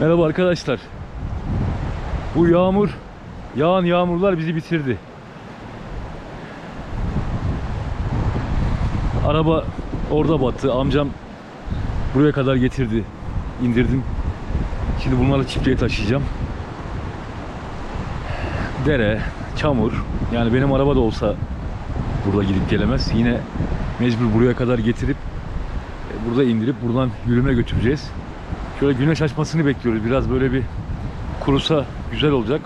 Merhaba arkadaşlar. Bu yağmur, yağan yağmurlar bizi bitirdi. Araba orada battı. Amcam buraya kadar getirdi. indirdim. Şimdi bunları çiftliğe taşıyacağım. Dere, çamur. Yani benim araba da olsa burada gidip gelemez. Yine mecbur buraya kadar getirip e, burada indirip buradan yürüme götüreceğiz. Şöyle güneş açmasını bekliyoruz. Biraz böyle bir kurusa güzel olacak.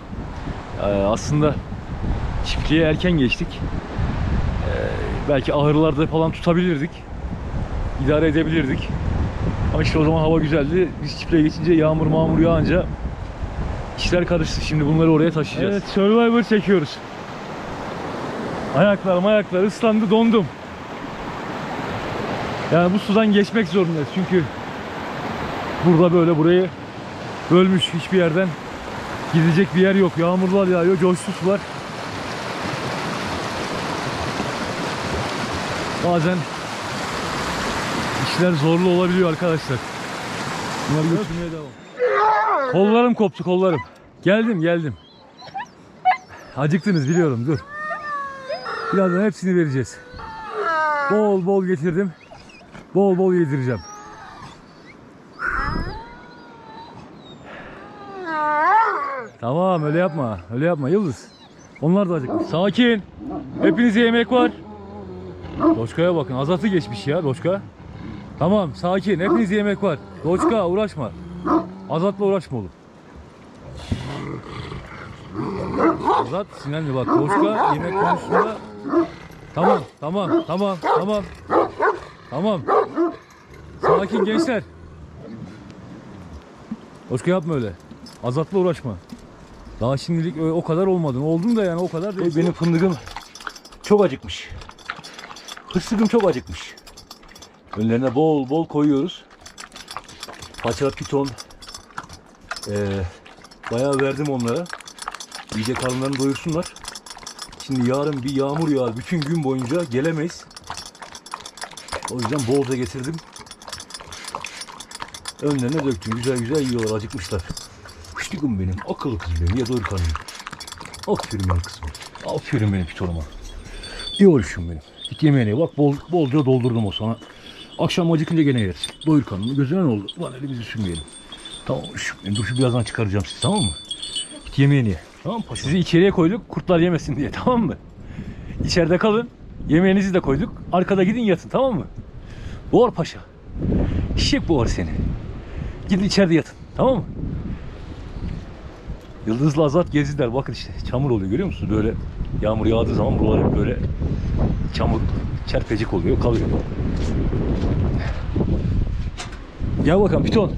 Ee, aslında çiftliğe erken geçtik. Ee, belki ahırlarda falan tutabilirdik. İdare edebilirdik. Ama işte o zaman hava güzeldi. Biz çiftliğe geçince yağmur mağmur yağınca işler karıştı. Şimdi bunları oraya taşıyacağız. Evet Survivor çekiyoruz. Ayaklarım ayaklar ıslandı dondum. Yani bu sudan geçmek zorundayız çünkü burada böyle burayı bölmüş hiçbir yerden gidecek bir yer yok. Yağmurlar yağıyor, coştu sular. Bazen işler zorlu olabiliyor arkadaşlar. Bunları götürmeye devam. Kollarım koptu kollarım. Geldim geldim. Acıktınız biliyorum dur. Birazdan hepsini vereceğiz. Bol bol getirdim. Bol bol yedireceğim. Tamam öyle yapma. Öyle yapma Yıldız. Onlar da acıkmış. Sakin. Hepinize yemek var. Doçka'ya bakın. Azat'ı geçmiş ya Doçka. Tamam sakin. Hepinize yemek var. Doçka uğraşma. Azat'la uğraşma oğlum. Azat sinirli bak. Doçka yemek konusunda Tamam, tamam, tamam, tamam. Tamam. Sakin gençler. Doçka yapma öyle. Azatla uğraşma. Daha şimdilik o kadar olmadın. Oldun da yani o kadar değil. Benim fındıkım çok acıkmış. Fıstıkım çok acıkmış. Önlerine bol bol koyuyoruz. Paça, piton. Ee, bayağı verdim onlara. İyice karınlarını doyursunlar. Şimdi yarın bir yağmur yağar. Bütün gün boyunca gelemeyiz. O yüzden bolca getirdim. Önlerine döktüm. Güzel güzel yiyorlar. Acıkmışlar. Fıştıkım benim. Akıllı kız benim. Ya doyur karnını. Aferin benim kızım. Aferin benim pitonuma. İyi oluşum benim. Git yemeğine ye. bak bol, bolca doldurdum o sana. Akşam acıkınca gene yeriz. Doyur karnını. Gözüne ne oldu? Lan elimizi sürmeyelim. Tamam şu, dur şu birazdan çıkaracağım sizi tamam mı? Git yemeğini ye. Tamam paşam? Sizi içeriye koyduk kurtlar yemesin diye tamam mı? İçeride kalın. Yemeğinizi de koyduk. Arkada gidin yatın tamam mı? Boğar paşa. Şişek boğar seni. Gidin içeride yatın tamam mı? Yıldızlı Azat gezdiler. Bakın işte çamur oluyor görüyor musunuz? Böyle yağmur yağdığı zaman buralar hep böyle çamur çerpecik oluyor kalıyor. Gel bakalım Piton.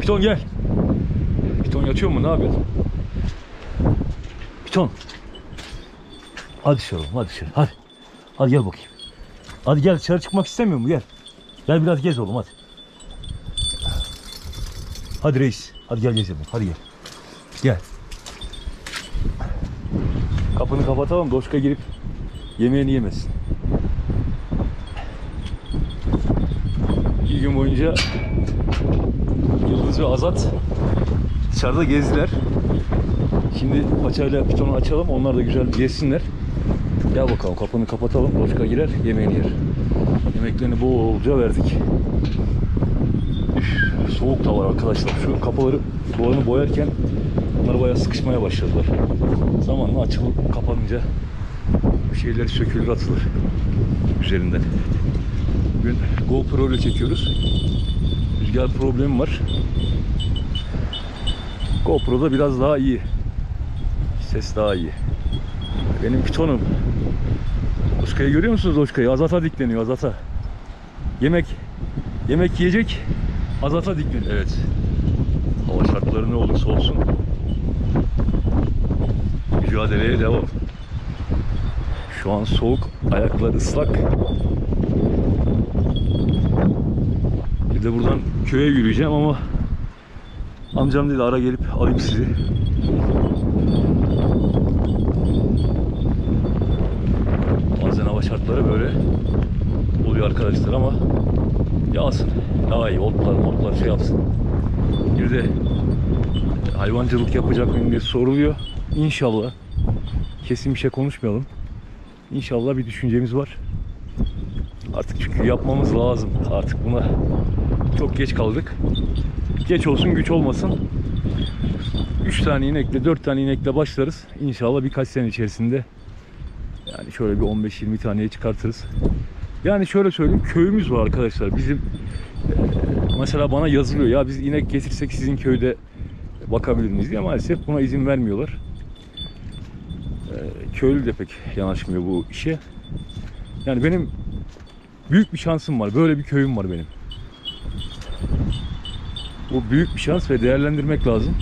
Piton gel. Piton yatıyor mu? Ne yapıyorsun? Piton. Hadi dışarı hadi dışarı. Hadi. Hadi gel bakayım. Hadi gel dışarı çıkmak istemiyor mu? Gel. Gel biraz gez oğlum hadi. Hadi reis. Hadi gel gezelim. Hadi gel. Gel. Kapını kapatalım. Doşka girip yemeğini yemesin. Bir gün boyunca Yıldız ve Azat dışarıda gezdiler. Şimdi paçayla pitonu açalım. Onlar da güzel gezsinler. Gel bakalım kapını kapatalım. Doşka girer yemeğini yer. Yemeklerini bolca verdik. Üf, soğuk da var arkadaşlar. Şu kapıları duvarını boyarken bunlar bayağı sıkışmaya başladılar. Zamanla açılıp kapanınca bir şeyler sökülür atılır üzerinden. Bugün GoPro ile çekiyoruz. Rüzgar problemi var. GoPro'da biraz daha iyi. Ses daha iyi. Benim pitonum. Oşka'yı görüyor musunuz Oşka'yı? Azata dikleniyor Azata. Yemek yemek yiyecek Azata dikleniyor. Evet. Hava şartları ne olursa olsun mücadeleye devam. Şu an soğuk, ayaklar ıslak. Bir de buradan köye yürüyeceğim ama amcam dedi ara gelip alayım sizi. Bazen hava şartları böyle oluyor arkadaşlar ama yağsın. Daha iyi otlar, motlar şey yapsın. Bir de hayvancılık yapacak mıyım diye soruluyor. İnşallah. Kesin bir şey konuşmayalım. İnşallah bir düşüncemiz var. Artık çünkü yapmamız lazım. Artık buna çok geç kaldık. Geç olsun güç olmasın. 3 tane inekle 4 tane inekle başlarız. İnşallah birkaç sene içerisinde yani şöyle bir 15-20 taneye çıkartırız. Yani şöyle söyleyeyim köyümüz var arkadaşlar. Bizim eee, mesela bana yazılıyor ya biz inek getirsek sizin köyde bakabilir miyiz diye maalesef buna izin vermiyorlar. Eee, köylü de pek yanaşmıyor bu işe. Yani benim büyük bir şansım var. Böyle bir köyüm var benim. Bu büyük bir şans ve değerlendirmek lazım.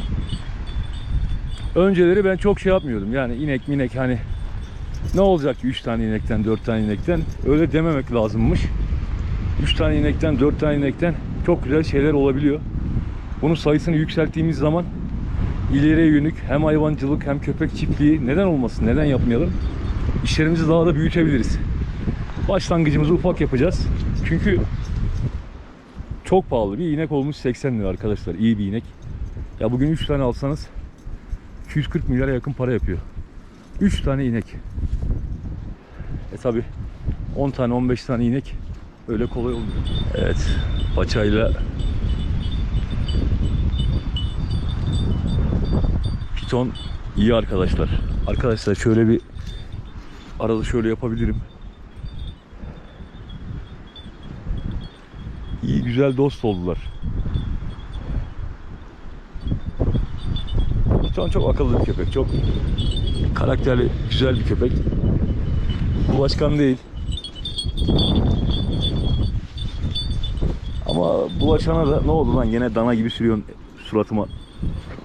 Önceleri ben çok şey yapmıyordum. Yani inek minek hani ne olacak ki 3 tane inekten 4 tane inekten öyle dememek lazımmış. 3 tane inekten 4 tane inekten çok güzel şeyler olabiliyor. Bunun sayısını yükselttiğimiz zaman ileriye yönük hem hayvancılık hem köpek çiftliği neden olmasın neden yapmayalım? İşlerimizi daha da büyütebiliriz. Başlangıcımızı ufak yapacağız. Çünkü çok pahalı. Bir inek olmuş 80 lira arkadaşlar. İyi bir inek. Ya bugün 3 tane alsanız 240 milyara yakın para yapıyor. 3 tane inek. E tabi 10 tane 15 tane inek öyle kolay olmuyor. Evet. Paçayla Piton iyi arkadaşlar. Arkadaşlar şöyle bir arada şöyle yapabilirim. İyi güzel dost oldular. Piton çok akıllı bir köpek. Çok karakterli, güzel bir köpek. Bulaşkan değil. Ama bulaşana da ne oldu lan gene dana gibi sürüyorsun suratıma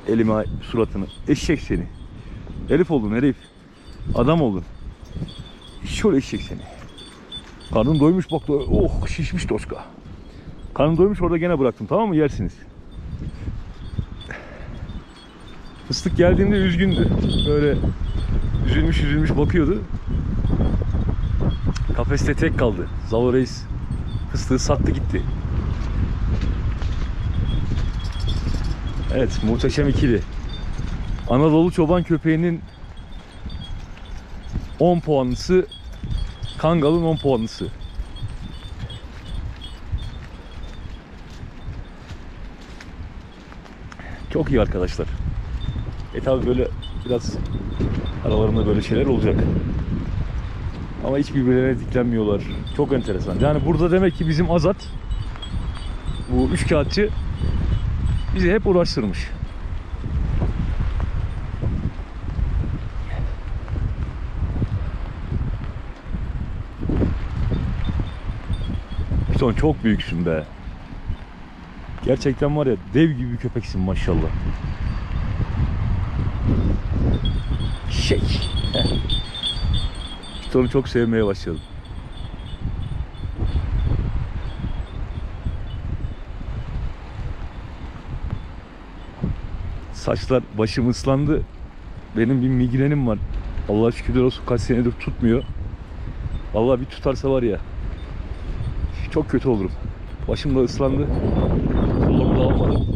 elime suratını. Eşek seni. Herif oldun herif. Adam oldun. Şöyle eşek seni. Karnın doymuş bak da oh şişmiş toska. Karnın doymuş orada gene bıraktım tamam mı yersiniz. Fıstık geldiğinde üzgündü. Böyle üzülmüş üzülmüş bakıyordu. Kafeste tek kaldı. Zalo Reis fıstığı sattı gitti. Evet muhteşem ikili. Anadolu çoban köpeğinin 10 puanlısı Kangal'ın 10 puanlısı. Çok iyi arkadaşlar. E tabi böyle biraz aralarında böyle şeyler olacak. Ama hiç birbirlerine diklenmiyorlar. Çok enteresan. Yani burada demek ki bizim Azat bu üç kağıtçı bizi hep uğraştırmış. Piton çok büyüksün be. Gerçekten var ya dev gibi bir köpeksin maşallah. Şey. Piton'u çok sevmeye başladım. Saçlar başım ıslandı. Benim bir migrenim var. Allah şükürler olsun kaç senedir tutmuyor. Vallahi bir tutarsa var ya. Çok kötü olurum. Başım da ıslandı. Kolumu da almadım.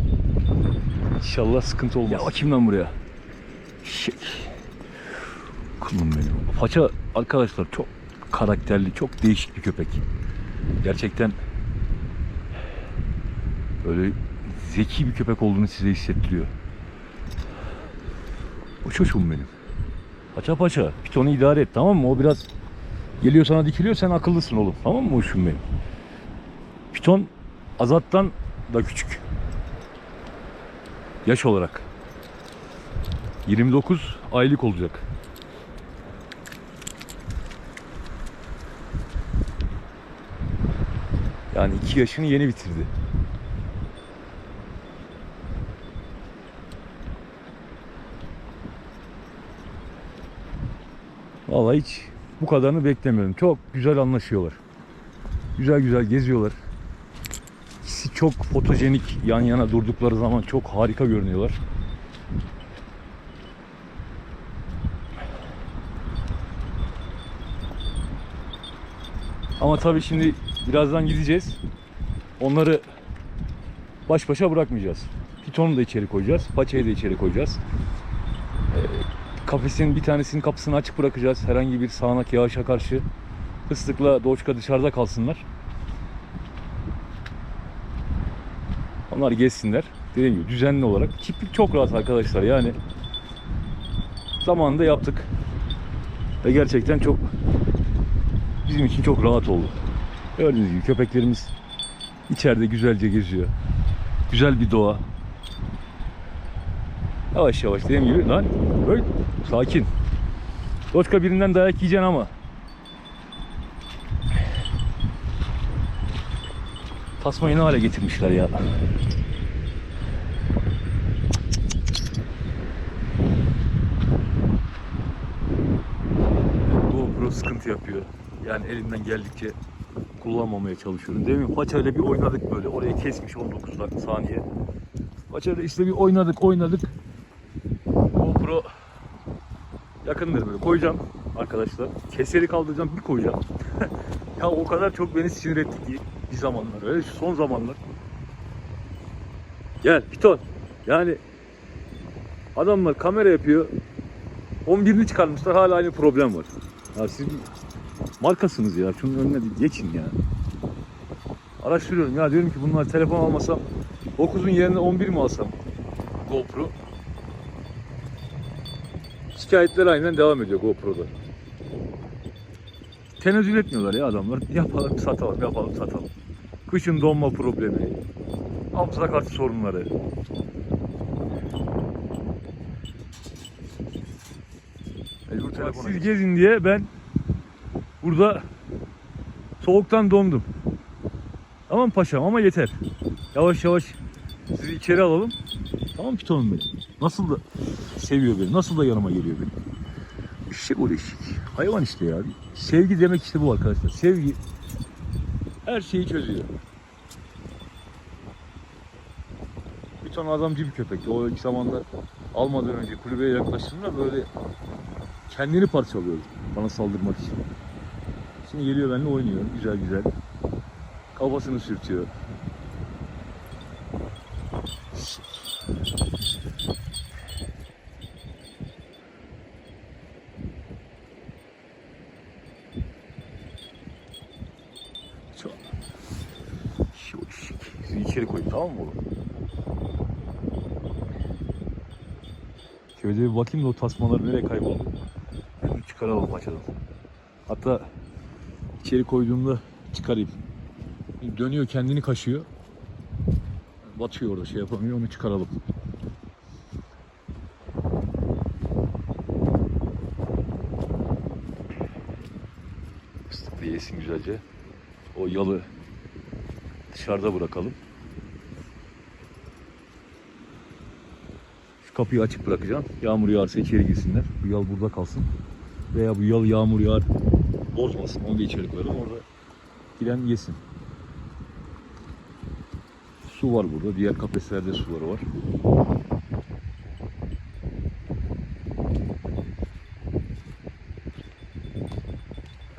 İnşallah sıkıntı olmaz. Ya bakayım lan buraya. Şey. Kulum benim. Paça arkadaşlar çok karakterli, çok değişik bir köpek. Gerçekten böyle zeki bir köpek olduğunu size hissettiriyor. Uçuşum benim. Paça paça. Pitonu idare et tamam mı? O biraz geliyor sana dikiliyor sen akıllısın oğlum. Tamam mı uçum benim? Piton Azat'tan da küçük. Yaş olarak. 29 aylık olacak. Yani 2 yaşını yeni bitirdi. Vallahi hiç bu kadarını beklemiyorum. Çok güzel anlaşıyorlar. Güzel güzel geziyorlar. İkisi çok fotojenik yan yana durdukları zaman çok harika görünüyorlar. Ama tabii şimdi birazdan gideceğiz. Onları baş başa bırakmayacağız. Pitonu da içeri koyacağız. Paçayı da içeri koyacağız. Ee, kafesin bir tanesinin kapısını açık bırakacağız. Herhangi bir sağanak yağışa karşı fıstıkla doğuşka dışarıda kalsınlar. Onlar gezsinler. Dediğim gibi düzenli olarak. Çiftlik çok rahat arkadaşlar yani. Zamanında yaptık. Ve gerçekten çok bizim için çok rahat oldu. Gördüğünüz gibi köpeklerimiz içeride güzelce geziyor. Güzel bir doğa. Yavaş yavaş dediğim gibi lan böyle sakin. Doçka birinden dayak yiyeceksin ama. Tasmayı ne hale getirmişler ya. GoPro sıkıntı yapıyor. Yani elimden geldikçe kullanmamaya çalışıyorum. Demin paçayla bir oynadık böyle. Orayı kesmiş 19 dakika saniye. Paçayla işte bir oynadık oynadık. Yakındır böyle koyacağım arkadaşlar. Keseri kaldıracağım bir koyacağım. ya o kadar çok beni sinir etti ki bir zamanlar. Öyle son zamanlar. Gel Piton. Yani adamlar kamera yapıyor. 11'ini çıkarmışlar hala aynı problem var. Ya siz markasınız ya. Şunun önüne bir geçin ya. Araştırıyorum ya diyorum ki bunlar telefon almasam 9'un yerine 11 mi alsam? GoPro. Şikayetler aynen devam ediyor GoPro'da. Tenezzül etmiyorlar ya adamlar. Yapalım satalım, yapalım satalım. Kışın donma problemi. Hafıza kartı sorunları. Mecbur telefona Siz gezin diye ben burada soğuktan dondum. Tamam paşam ama yeter. Yavaş yavaş sizi içeri alalım. Tamam pitonum benim. Nasıl da seviyor beni. Nasıl da yanıma geliyor benim. Eşek o eşek. Hayvan işte ya. Sevgi demek işte bu arkadaşlar. Sevgi her şeyi çözüyor. Bir tane adamcı bir köpekti. O ilk zamanda almadan önce kulübeye yaklaştığımda böyle kendini parçalıyordu bana saldırmak için. Şimdi geliyor benimle oynuyor güzel güzel. Kafasını sürtüyor. Çok. Şu şık. Sizi içeri koyun tamam mı oğlum? Şöyle bir bakayım da o tasmalar nereye kayboldu. Şunu çıkaralım paçadan. Hatta içeri koyduğumda çıkarayım. Dönüyor kendini kaşıyor. Batıyor orada şey yapamıyor onu çıkaralım. Fıstıklı yesin güzelce. O yalı dışarıda bırakalım. Kapıyı açık bırakacağım. Yağmur yağarsa içeri girsinler. Bu yal burada kalsın. Veya bu yal yağmur yağar bozmasın. Onu da içeri koyalım. Orada giren yesin. Su var burada. Diğer kafeslerde suları var.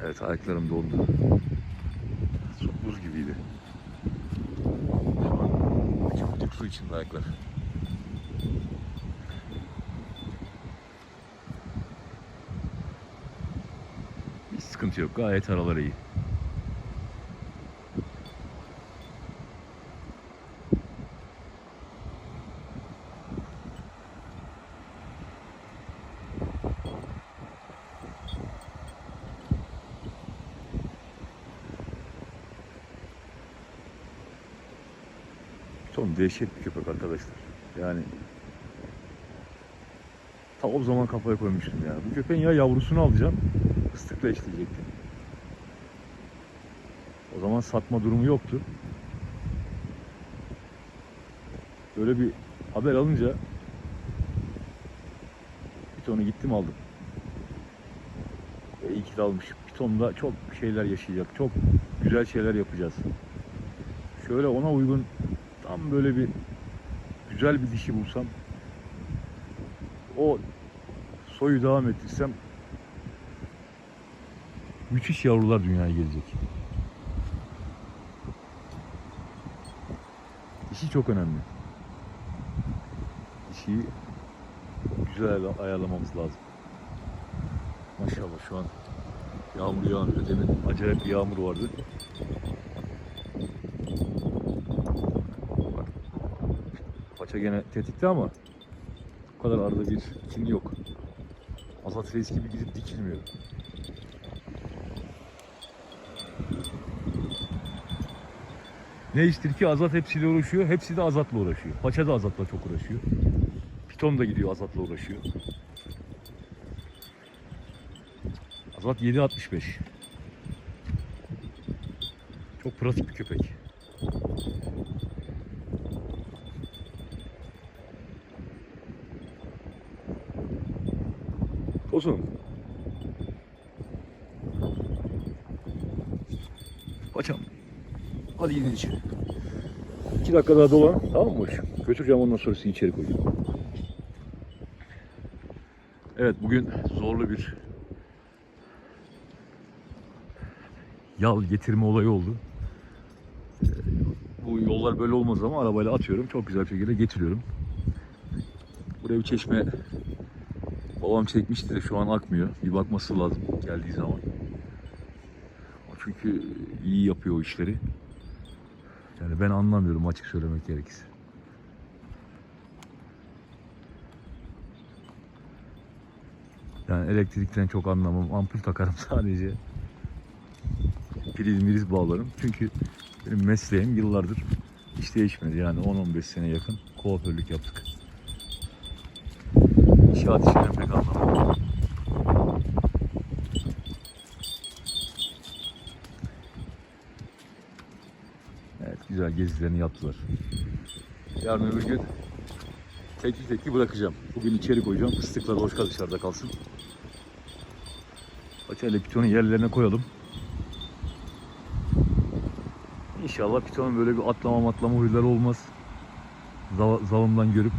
Evet ayaklarım dondu. Su buz gibiydi. Şu an açık açık su içinde ayaklar. Hiç sıkıntı yok. Gayet araları iyi. Tom dehşet bir köpek arkadaşlar. Yani ta o zaman kafaya koymuştum ya. Bu köpeğin ya yavrusunu alacağım, fıstıkla eşleyecektim. O zaman satma durumu yoktu. Böyle bir haber alınca Piton'u gittim aldım. Ve iyi ki de almışım. Piton'da çok şeyler yaşayacak. Çok güzel şeyler yapacağız. Şöyle ona uygun tam böyle bir güzel bir dişi bulsam o soyu devam ettirsem müthiş yavrular dünyaya gelecek. Dişi çok önemli. Dişiyi güzel ayarla- ayarlamamız lazım. Maşallah şu an yağmur yağmıyor. Demin acayip bir yağmur vardı. Bak. Paça gene tetikte ama o kadar arada bir kin yok. Azat Reis gibi gidip dikilmiyor. Ne iştir ki Azat hepsiyle uğraşıyor. Hepsi de Azat'la uğraşıyor. Paça da Azat'la çok uğraşıyor. Piton da gidiyor Azat'la uğraşıyor. Azat 7.65. Çok pratik bir köpek. Tosun. Hadi gidin içeri. İki dakika daha dolan. Tamam mı? Götüreceğim ondan sonra sizi içeri koyacağım. Evet bugün zorlu bir yal getirme olayı oldu. Ee, Bu yollar böyle olmaz ama arabayla atıyorum. Çok güzel bir şekilde getiriyorum. Buraya bir çeşme babam çekmişti de şu an akmıyor. Bir bakması lazım geldiği zaman. Çünkü iyi yapıyor o işleri. Yani ben anlamıyorum açık söylemek gerekirse. Yani elektrikten çok anlamam. Ampul takarım sadece. Priz miriz bağlarım. Çünkü benim mesleğim yıllardır hiç değişmedi. Yani 10-15 sene yakın kuaförlük yaptık. İnşaat işinden pek anlamam. Evet güzel gezilerini yaptılar. Yarın öbür gün tekli tekli bırakacağım. Bugün içeri koyacağım. Fıstıklar boşka dışarıda kalsın. Paçayla pitonu yerlerine koyalım. İnşallah pitonun böyle bir atlama matlama huyları olmaz. Zav- zavımdan görüp.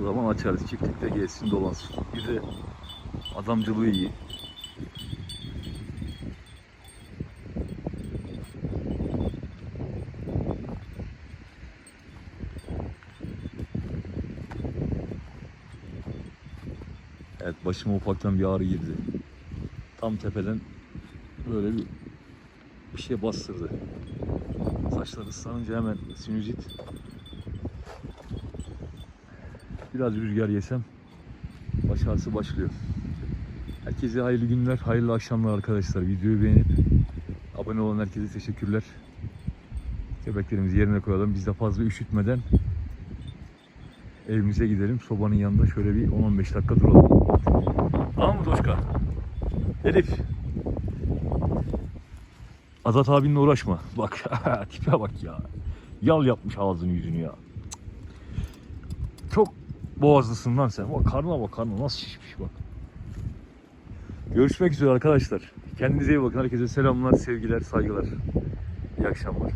O zaman açarız. Çiftlikte gezsin dolansın. Bir de adamcılığı iyi. Başıma ufaktan bir ağrı girdi. Tam tepeden böyle bir bir şey bastırdı. Saçlar ıslanınca hemen sinüzit. Biraz rüzgar yesem baş ağrısı başlıyor. Herkese hayırlı günler, hayırlı akşamlar arkadaşlar. Videoyu beğenip abone olan herkese teşekkürler. Köpeklerimizi yerine koyalım. Biz de fazla üşütmeden evimize gidelim. Sobanın yanında şöyle bir 10-15 dakika duralım. Doşka? Elif. Azat abinle uğraşma. Bak tipe bak ya. Yal yapmış ağzını yüzünü ya. Çok boğazlısın lan sen. Bak karnına bak karnına nasıl şişmiş bak. Görüşmek üzere arkadaşlar. Kendinize iyi bakın. Herkese selamlar, sevgiler, saygılar. İyi akşamlar.